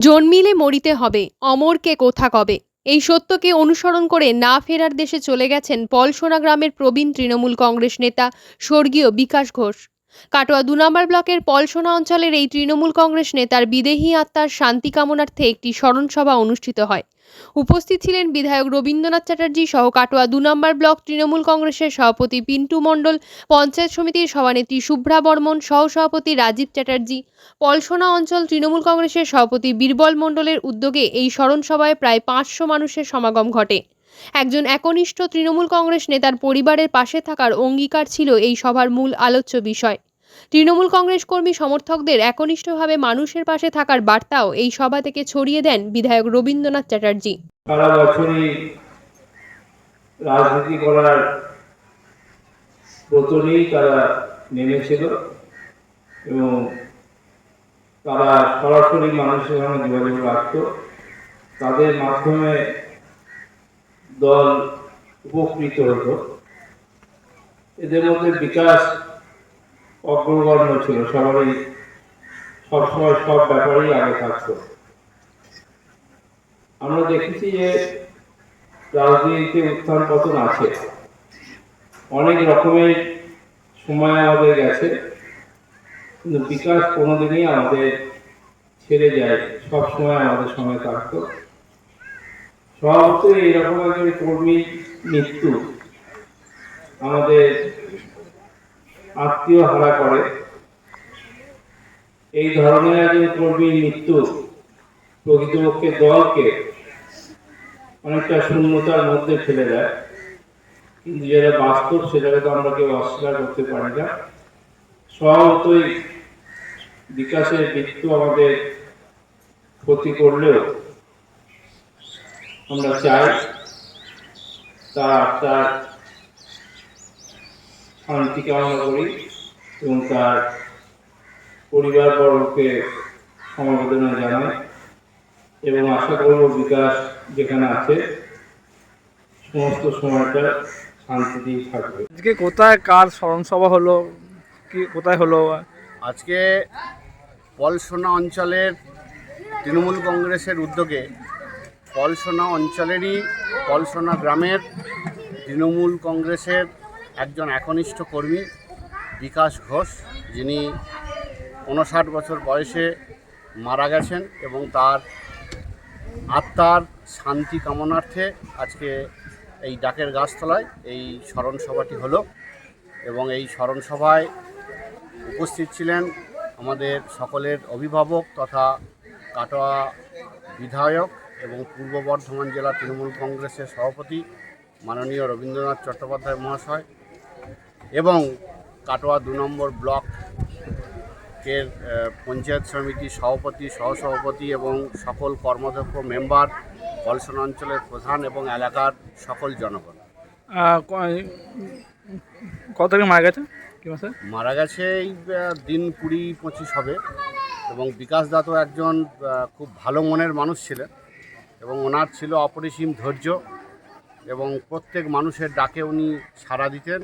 জন্মিলে মরিতে হবে, অমরকে কোথা কবে? এই সত্যকে অনুসরণ করে না ফেরার দেশে চলে গেছেন পলসোনা গ্রামের প্রবীণ তৃণমূল কংগ্রেস নেতা, স্বর্গীয় বিকাশ ঘোষ। কাটোয়া দু নম্বর ব্লকের পলসোনা অঞ্চলের এই তৃণমূল কংগ্রেস নেতার বিদেহী আত্মার শান্তি কামনার্থে একটি স্মরণসভা অনুষ্ঠিত হয়। উপস্থিত ছিলেন বিধায়ক রবীন্দ্রনাথ চ্যাটার্জি সহ কাটোয়া দু নম্বর ব্লক তৃণমূল কংগ্রেসের সভাপতি পিন্টু মণ্ডল, পঞ্চায়েত সমিতির সভানেত্রী শুভ্রা বর্মন সহ সভাপতি রাজীব চ্যাটার্জি, পলসোনা অঞ্চল তৃণমূল কংগ্রেসের সভাপতি বীরবল মণ্ডলের উদ্যোগে এই স্মরণসভায় প্রায় পাঁচশো মানুষের সমাগম ঘটে। একজন একনিষ্ঠ তৃণমূল কংগ্রেস নেতার পরিবারের পাশে থাকার অঙ্গীকার ছিল এই সভার মূল আলোচ্য বিষয়। তৃণমূল কংগ্রেস কর্মী সমর্থকদের একনিষ্ঠভাবে মানুষের পাশে থাকার বার্তাও এই সভা থেকে ছড়িয়ে দেন বিধায়ক রবীন্দ্রনাথ চ্যাটার্জি। সারা বছরই রাজনীতি করার ব্রত তারা নেমেছিল এবং তারা সরাসরি মানুষের সঙ্গে যোগাযোগ রাখত। তাদের মাধ্যমে দল উপকৃত হতো। এদের মধ্যে বিকাশ অগ্রগণ্য ছিল। সবারই সবসময় সব ব্যাপারেই আগে থাকতো। আমরা দেখেছি যে রাজনীতিতে উত্থান পতন আছে। অনেক রকমের সময় আমাদের গেছে, কিন্তু বিকাশ কোনোদিনই আমাদের ছেড়ে যায়। সব সময় আমাদের সঙ্গে থাকতো। স্বভাবত এইরকম একজন কর্মীর মৃত্যু। আমাদের আত্মীয় হারা করে। এই ধরনের একজন কর্মীর মৃত্যু প্রকৃতপক্ষে দলকে অনেকটা শূন্যতার মধ্যে ফেলে দেয়। কিন্তু যেটা বাস্তব, সেটাকে তো আমরা কেউ অস্বীকার করতে পারি না। স্বভাবতই বিকাশের মৃত্যু আমাদের ক্ষতি করলেও আমরা চাই তার আত্মার শান্তি কামনা করি এবং তার পরিবারবর্গকে সমবেদনা জানাই এবং আশা করব বিকাশ যেখানে আছে সমস্ত সময়টা শান্তিতেই থাকবে। আজকে কোথায় কার স্মরণ সভা হলো? কি কোথায় হলো? আজকে পলসোনা অঞ্চলের তৃণমূল কংগ্রেসের উদ্যোগে পলসোনা অঞ্চলেরই পলসোনা গ্রামের তৃণমূল কংগ্রেসের একজন একনিষ্ঠ কর্মী, বিকাশ ঘোষ, যিনি উনষাট বছর বয়সে মারা গেছেন এবং তার আত্মার শান্তি কামনার্থে আজকে এই ডাকের গাছতলায় এই স্মরণ সভাটি হলো এবং এই স্মরণ সভায় উপস্থিত ছিলেন আমাদের সকলের অভিভাবক তথা কাটোয়া বিধায়ক এবং পূর্ব বর্ধমান জেলা তৃণমূল কংগ্রেসের সভাপতি মাননীয় রবীন্দ্রনাথ চট্টোপাধ্যায় মহাশয় এবং কাটোয়া দু নম্বর ব্লক এর পঞ্চায়েত সমিতির সভাপতি সহসভাপতি এবং সকল কর্মাধ্যক্ষ মেম্বার পলসন অঞ্চলের প্রধান এবং এলাকার সকল জনগণ। কত তারিখ মারা গেছে? মারা গেছে এই দিন কুড়ি পঁচিশ হবে এবং বিকাশ দা তো একজন খুব ভালো মনের মানুষ ছিলেন। এবং ওনার ছিল অপরিসীম ধৈর্য এবং প্রত্যেক মানুষের ডাকে উনি সাড়া দিতেন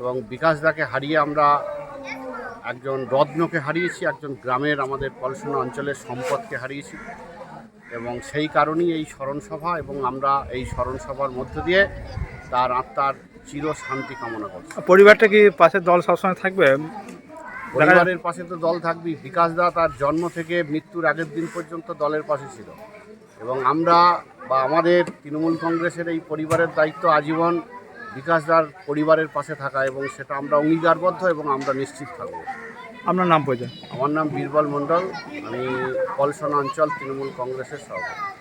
এবং বিকাশ দাকে হারিয়ে আমরা একজন রত্নকে হারিয়েছি একজন গ্রামের আমাদের পলসোনা অঞ্চলের সম্পদকে হারিয়েছি এবং সেই কারণেই এই স্মরণসভা এবং আমরা এই স্মরণসভার মধ্য দিয়ে তার আত্মার চির শান্তি কামনা করছি। পরিবারটা কি পাশের দল সবসময় থাকবে? পরিবারের পাশে তো দল থাকবেই। বিকাশ দা তার জন্ম থেকে মৃত্যুর আগের দিন পর্যন্ত দলের পাশে ছিল। এবং আমরা বা আমাদের তৃণমূল কংগ্রেসের এই পরিবারের দায়িত্ব আজীবন বিকাশ দার পরিবারের পাশে থাকা এবং সেটা আমরা অঙ্গীকারবদ্ধ এবং আমরা নিশ্চিত থাকব। আপনার নাম পরিচয় আমার নাম বীরবল মণ্ডল আমি পলসন অঞ্চল তৃণমূল কংগ্রেসের সভাপতি।